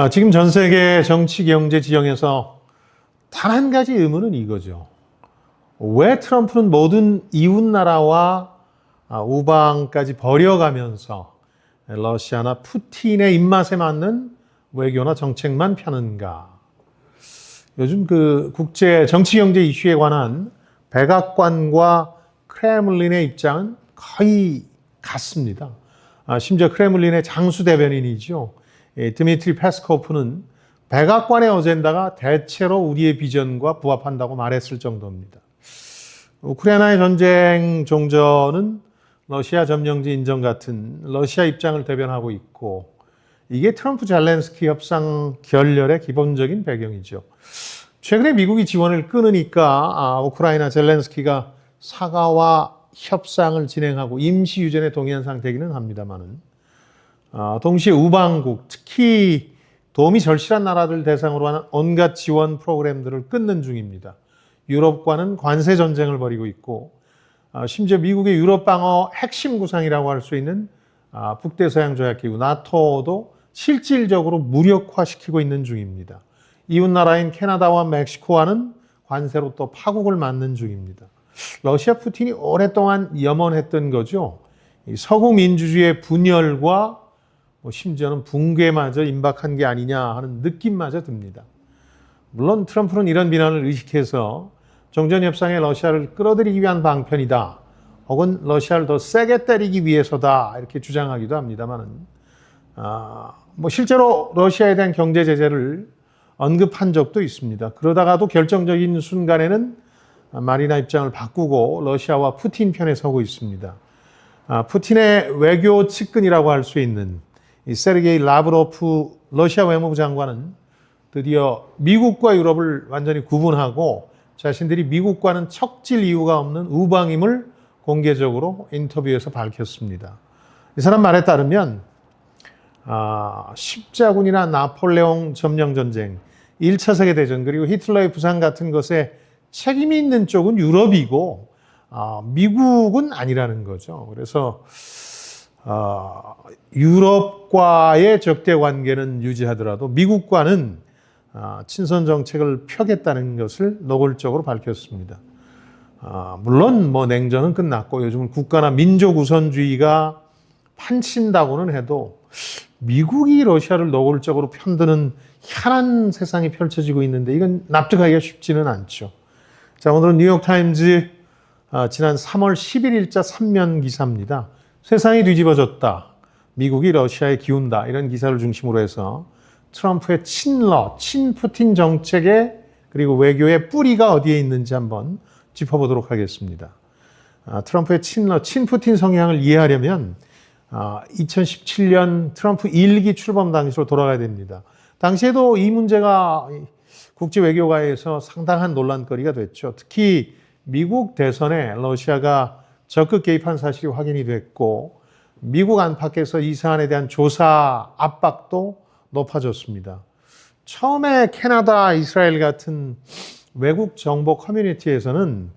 아, 지금 전 세계 정치, 경제 지형에서 단 한 가지 의문은 이거죠. 왜 트럼프는 모든 이웃 나라와 아, 우방까지 버려가면서 러시아나 푸틴의 입맛에 맞는 외교나 정책만 펴는가? 요즘 그 국제 정치 경제 이슈에 관한 백악관과 크레물린의 입장은 거의 같습니다. 아, 심지어 크레물린의 장수 대변인이죠. 예, 드미트리 페스코프는 백악관의 어젠다가 대체로 우리의 비전과 부합한다고 말했을 정도입니다. 우크라이나의 전쟁 종전은 러시아 점령지 인정 같은 러시아 입장을 대변하고 있고 이게 트럼프 잘렌스키 협상 결렬의 기본적인 배경이죠. 최근에 미국이 지원을 끊으니까 아, 우크라이나 젤렌스키가 사과와 협상을 진행하고 임시 유전에 동의한 상태이기는 합니다만은 아, 동시에 우방국 특히 도움이 절실한 나라들 대상으로 하는 온갖 지원 프로그램들을 끊는 중입니다. 유럽과는 관세 전쟁을 벌이고 있고 아, 심지어 미국의 유럽 방어 핵심 구상이라고 할 수 있는 아, 북대서양 조약 기구 나토도 실질적으로 무력화시키고 있는 중입니다. 이웃 나라인 캐나다와 멕시코와는 관세로 또 파국을 맞는 중입니다. 러시아 푸틴이 오랫동안 염원했던 거죠. 이 서구 민주주의의 분열과 뭐 심지어는 붕괴마저 임박한 게 아니냐 하는 느낌마저 듭니다. 물론 트럼프는 이런 비난을 의식해서 정전협상에 러시아를 끌어들이기 위한 방편이다. 혹은 러시아를 더 세게 때리기 위해서다. 이렇게 주장하기도 합니다만은, 아, 뭐 실제로 러시아에 대한 경제 제재를 언급한 적도 있습니다. 그러다가도 결정적인 순간에는 마리나 입장을 바꾸고 러시아와 푸틴 편에 서고 있습니다. 아, 푸틴의 외교 측근이라고 할 수 있는 이 세르게이 라브로프 러시아 외무부 장관은 드디어 미국과 유럽을 완전히 구분하고 자신들이 미국과는 척질 이유가 없는 우방임을 공개적으로 인터뷰에서 밝혔습니다. 이 사람 말에 따르면 아, 십자군이나 나폴레옹 점령 전쟁, 1차 세계 대전 그리고 히틀러의 부상 같은 것에 책임이 있는 쪽은 유럽이고 아, 미국은 아니라는 거죠. 그래서 아, 유럽과의 적대 관계는 유지하더라도 미국과는 아, 친선 정책을 펴겠다는 것을 노골적으로 밝혔습니다. 아, 물론 뭐 냉전은 끝났고 요즘은 국가나 민족 우선주의가 판친다고는 해도 미국이 러시아를 노골적으로 편드는 희한한 세상이 펼쳐지고 있는데 이건 납득하기가 쉽지는 않죠. 자, 오늘은 뉴욕타임즈 아, 지난 3월 11일자 3면 기사입니다. 세상이 뒤집어졌다. 미국이 러시아에 기운다. 이런 기사를 중심으로 해서 트럼프의 친러, 친푸틴 정책의 그리고 외교의 뿌리가 어디에 있는지 한번 짚어보도록 하겠습니다. 아, 트럼프의 친러, 친푸틴 성향을 이해하려면 아, 2017년 트럼프 1기 출범 당시로 돌아가야 됩니다. 당시에도 이 문제가 국제 외교가에서 상당한 논란거리가 됐죠. 특히 미국 대선에 러시아가 적극 개입한 사실이 확인이 됐고 미국 안팎에서 이 사안에 대한 조사 압박도 높아졌습니다. 처음에 캐나다, 이스라엘 같은 외국 정보 커뮤니티에서는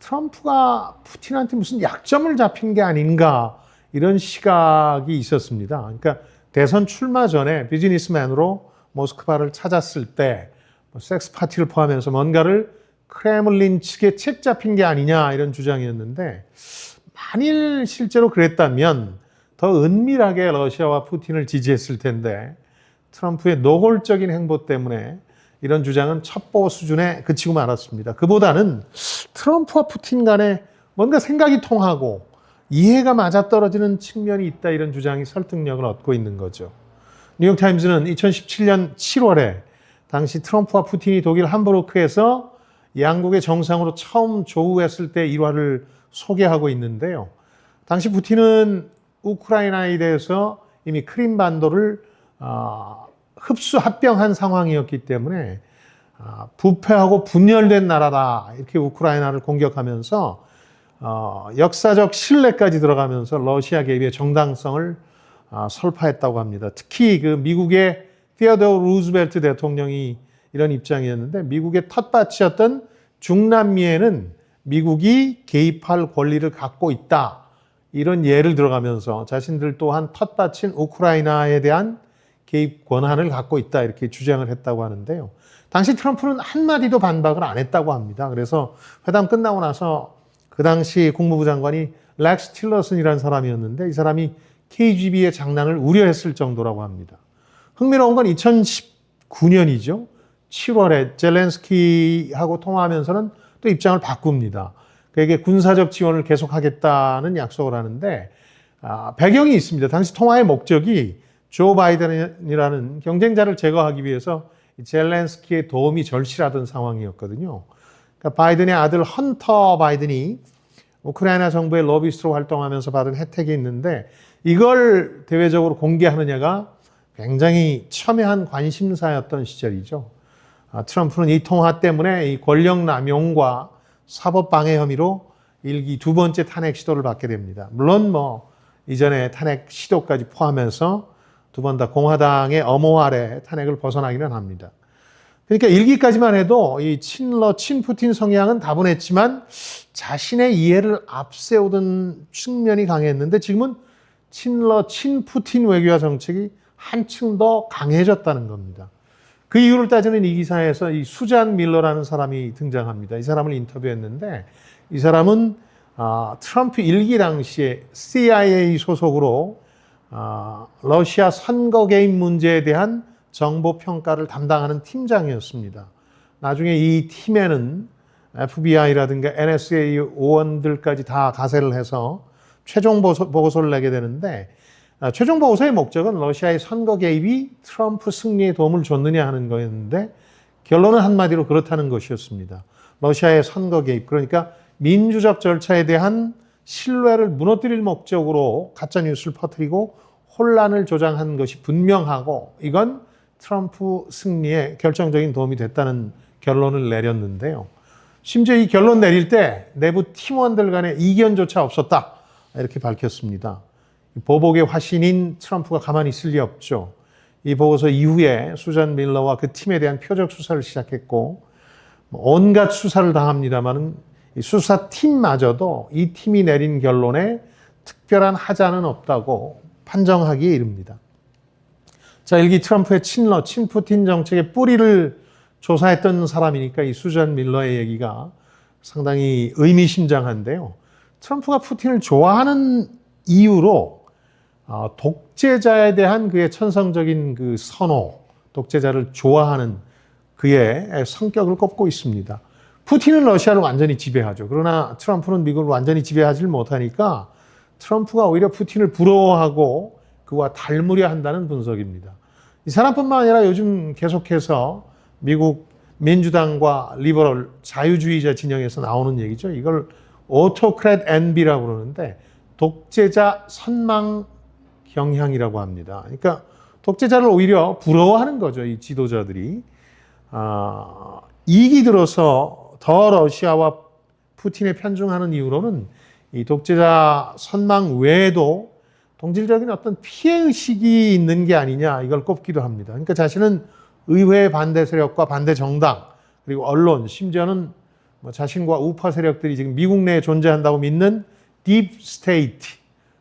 트럼프가 푸틴한테 무슨 약점을 잡힌 게 아닌가 이런 시각이 있었습니다. 그러니까 대선 출마 전에 비즈니스맨으로 모스크바를 찾았을 때뭐 섹스 파티를 포함해서 뭔가를 크레물린 측에 책 잡힌 게 아니냐 이런 주장이었는데 만일 실제로 그랬다면 더 은밀하게 러시아와 푸틴을 지지했을 텐데 트럼프의 노골적인 행보 때문에 이런 주장은 첩보 수준에 그치고 말았습니다. 그보다는 트럼프와 푸틴 간에 뭔가 생각이 통하고 이해가 맞아떨어지는 측면이 있다 이런 주장이 설득력을 얻고 있는 거죠. 뉴욕타임즈는 2017년 7월에 당시 트럼프와 푸틴이 독일 함부르크에서 양국의 정상으로 처음 조우했을 때 일화를 소개하고 있는데요. 당시 푸틴은 우크라이나에 대해서 이미 크림반도를 어, 흡수 합병한 상황이었기 때문에 어, 부패하고 분열된 나라다 이렇게 우크라이나를 공격하면서 어, 역사적 신뢰까지 들어가면서 러시아 개입의 정당성을 어, 설파했다고 합니다. 특히 그 미국의 티어도 루즈벨트 대통령이 이런 입장이었는데 미국의 텃밭이었던 중남미에는 미국이 개입할 권리를 갖고 있다. 이런 예를 들어가면서 자신들 또한 텃밭인 우크라이나에 대한 개입 권한을 갖고 있다 이렇게 주장을 했다고 하는데요. 당시 트럼프는 한마디도 반박을 안 했다고 합니다. 그래서 회담 끝나고 나서 그 당시 국무부 장관이 렉스 틸러슨이라는 사람이었는데 이 사람이 KGB의 장난을 우려했을 정도라고 합니다. 흥미로운 건 2019년이죠. 7월에 젤렌스키하고 통화하면서는 또 입장을 바꿉니다. 그에게 군사적 지원을 계속하겠다는 약속을 하는데 아, 배경이 있습니다. 당시 통화의 목적이 조 바이든이라는 경쟁자를 제거하기 위해서 젤렌스키의 도움이 절실하던 상황이었거든요. 그러니까 바이든의 아들 헌터 바이든이 우크라이나 정부의 로비스트로 활동하면서 받은 혜택이 있는데 이걸 대외적으로 공개하느냐가 굉장히 첨예한 관심사였던 시절이죠. 아, 트럼프는 이 통화 때문에 이 권력 남용과 사법 방해 혐의로 일기 두 번째 탄핵 시도를 받게 됩니다. 물론 뭐 이전에 탄핵 시도까지 포함해서 두 번 다 공화당의 엄호 아래 탄핵을 벗어나기는 합니다. 그러니까 일기까지만 해도 이 친러 친푸틴 성향은 다분했지만 자신의 이해를 앞세우던 측면이 강했는데 지금은 친러 친푸틴 외교와 정책이 한층 더 강해졌다는 겁니다. 그 이유를 따지는 이 기사에서 이 수잔 밀러라는 사람이 등장합니다. 이 사람을 인터뷰했는데 이 사람은 아, 트럼프 일기 당시에 CIA 소속으로 아, 러시아 선거 개입 문제에 대한 정보 평가를 담당하는 팀장이었습니다. 나중에 이 팀에는 FBI라든가 NSA 요원들까지 다 가세를 해서 최종 보고서를 내게 되는데 아, 최종 보고서의 목적은 러시아의 선거 개입이 트럼프 승리에 도움을 줬느냐 하는 거였는데 결론은 한마디로 그렇다는 것이었습니다. 러시아의 선거 개입 그러니까 민주적 절차에 대한 신뢰를 무너뜨릴 목적으로 가짜 뉴스를 퍼뜨리고 혼란을 조장한 것이 분명하고 이건 트럼프 승리에 결정적인 도움이 됐다는 결론을 내렸는데요. 심지어 이 결론 내릴 때 내부 팀원들 간의 이견조차 없었다. 이렇게 밝혔습니다. 보복의 화신인 트럼프가 가만히 있을 리 없죠. 이 보고서 이후에 수잔 밀러와 그 팀에 대한 표적 수사를 시작했고 뭐 온갖 수사를 당합니다만은 수사팀마저도 이 팀이 내린 결론에 특별한 하자는 없다고 판정하기에 이릅니다. 자, 일기 트럼프의 친러, 친푸틴 정책의 뿌리를 조사했던 사람이니까 이 수잔 밀러의 얘기가 상당히 의미심장한데요. 트럼프가 푸틴을 좋아하는 이유로 어, 독재자에 대한 그의 천성적인 그 선호, 독재자를 좋아하는 그의 성격을 꼽고 있습니다. 푸틴은 러시아를 완전히 지배하죠. 그러나 트럼프는 미국을 완전히 지배하지 못하니까 트럼프가 오히려 푸틴을 부러워하고 그와 닮으려 한다는 분석입니다. 이 사람뿐만 아니라 요즘 계속해서 미국 민주당과 리버럴 자유주의자 진영에서 나오는 얘기죠. 이걸 오토크렛 엔비라고 그러는데 독재자 선망 경향이라고 합니다. 그러니까 독재자를 오히려 부러워하는 거죠. 이 지도자들이. 아, 이기 들어서 더 러시아와 푸틴에 편중하는 이유로는 이 독재자 선망 외에도 동질적인 어떤 피해의식이 있는 게 아니냐 이걸 꼽기도 합니다. 그러니까 자신은 의회 반대 세력과 반대 정당 그리고 언론 심지어는 뭐 자신과 우파 세력들이 지금 미국 내에 존재한다고 믿는 딥 스테이트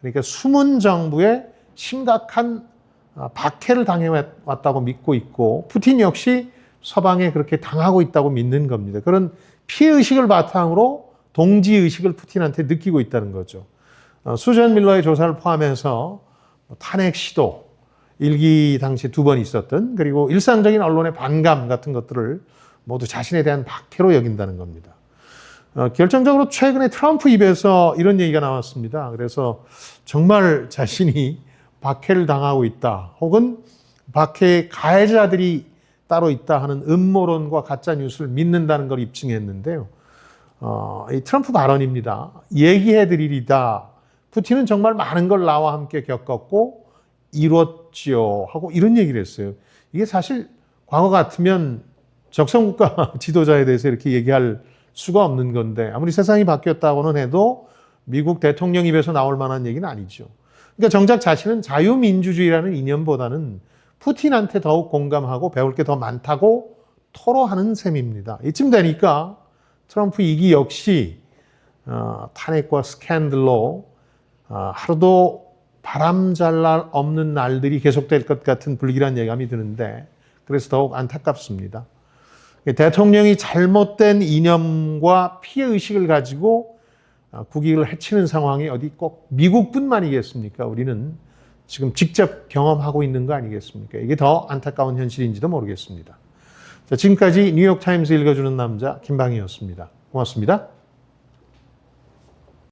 그러니까 숨은 정부에 심각한 아, 박해를 당해왔다고 믿고 있고 푸틴 역시 서방에 그렇게 당하고 있다고 믿는 겁니다. 그런 피해 의식을 바탕으로 동지 의식을 푸틴한테 느끼고 있다는 거죠. 어, 수전 밀러의 조사를 포함해서 뭐 탄핵 시도, 일기 당시 두 번 있었던 그리고 일상적인 언론의 반감 같은 것들을 모두 자신에 대한 박해로 여긴다는 겁니다. 어, 결정적으로 최근에 트럼프 입에서 이런 얘기가 나왔습니다. 그래서 정말 자신이 박해를 당하고 있다. 혹은 박해의 가해자들이 따로 있다 하는 음모론과 가짜 뉴스를 믿는다는 걸 입증했는데요. 어, 이 트럼프 발언입니다. 얘기해 드리리다. 푸틴은 정말 많은 걸 나와 함께 겪었고 이뤘지요. 하고 이런 얘기를 했어요. 이게 사실 과거 같으면 적성국가 지도자에 대해서 이렇게 얘기할 수가 없는 건데 아무리 세상이 바뀌었다고는 해도 미국 대통령 입에서 나올 만한 얘기는 아니죠. 그러니까 정작 자신은 자유민주주의라는 이념보다는 푸틴한테 더욱 공감하고 배울 게 더 많다고 토로하는 셈입니다. 이쯤 되니까 트럼프 이기 역시 어, 탄핵과 스캔들로 어, 하루도 바람 잘 날 없는 날들이 계속될 것 같은 불길한 예감이 드는데 그래서 더욱 안타깝습니다. 대통령이 잘못된 이념과 피해 의식을 가지고 국익을 해치는 상황이 어디 꼭 미국뿐만이겠습니까? 우리는 지금 직접 경험하고 있는 거 아니겠습니까? 이게 더 안타까운 현실인지도 모르겠습니다. 자, 지금까지 뉴욕타임스 읽어주는 남자 김방희였습니다. 고맙습니다.